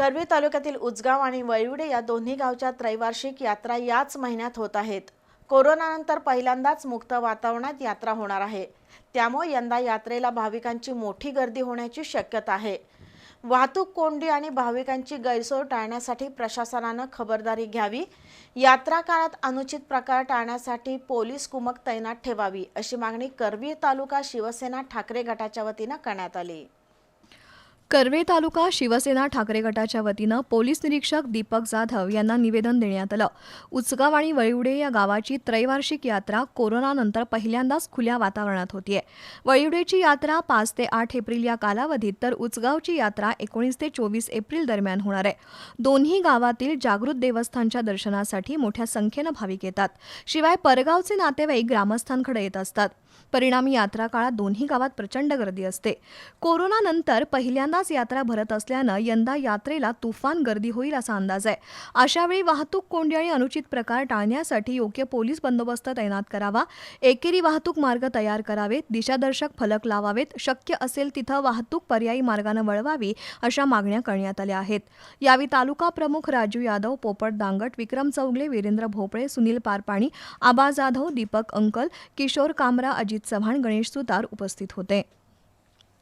करवी तालुक्यातील उजगाव आणि वैरुडे या दोन्ही गावच्या त्रैवार्षिक यात्रा याच महिन्यात होत आहेत. कोरोनानंतर पहिल्यांदाच मुक्त वातावरणात यात्रा होणार आहे. त्यामुळे यंदा यात्रेला भाविकांची मोठी गर्दी होण्याची शक्यता आहे. वाहतूक कोंडी आणि भाविकांची गैरसोय टाळण्यासाठी प्रशासनानं खबरदारी घ्यावी यात्रा काळात अनुचित प्रकार टाळण्यासाठी पोलीस कुमक तैनात ठेवावी अशी मागणी करवी तालुका शिवसेना ठाकरे गटाच्या वतीनं करण्यात आली. कर्वे तालुका शिवसेना ठाकरे गटाच्या वतीनं पोलीस निरीक्षक दीपक जाधव यांना निवेदन देण्यात आलं. उचगाव आणि वळिवडे या गावाची त्रैवार्षिक यात्रा कोरोनानंतर पहिल्यांदाच खुल्या वातावरणात होतीये. वळिवडेची यात्रा पाच ते आठ एप्रिल या कालावधीत तर उचगावची यात्रा एकोणीस ते चोवीस एप्रिल दरम्यान होणार आहे. दोन्ही गावातील जागृत देवस्थानच्या दर्शनासाठी मोठ्या संख्येनं भाविक येतात. शिवाय परगावचे नातेवाईक ग्रामस्थांकडे येत असतात. परिणामी यात्रा काळात दोन्ही गावात प्रचंड गर्दी असते. कोरोनानंतर पहिल्यांदाच यात्रा भरत असल्यानं यंदा यात्रेला तुफान गर्दी होईल असा अंदाज आहे. अशावेळी वाहतूक कोंडी आणि अनुचित प्रकार टाळण्यासाठी योग्य पोलीस बंदोबस्त तैनात करावा. एकेरी वाहतूक मार्ग तयार करावेत दिशादर्शक फलक लावावेत. शक्य असेल तिथं वाहतूक पर्यायी मार्गानं वळवावी अशा मागण्या करण्यात आल्या आहेत. यावेळी तालुका प्रमुख राजू यादव पोपट दांगट विक्रम चौगले वीरेंद्र भोपळे सुनील पारपाणी आबा जाधव दीपक अंकल किशोर कामरा अजित चव्हाण गणेश सुतार उपस्थित होते.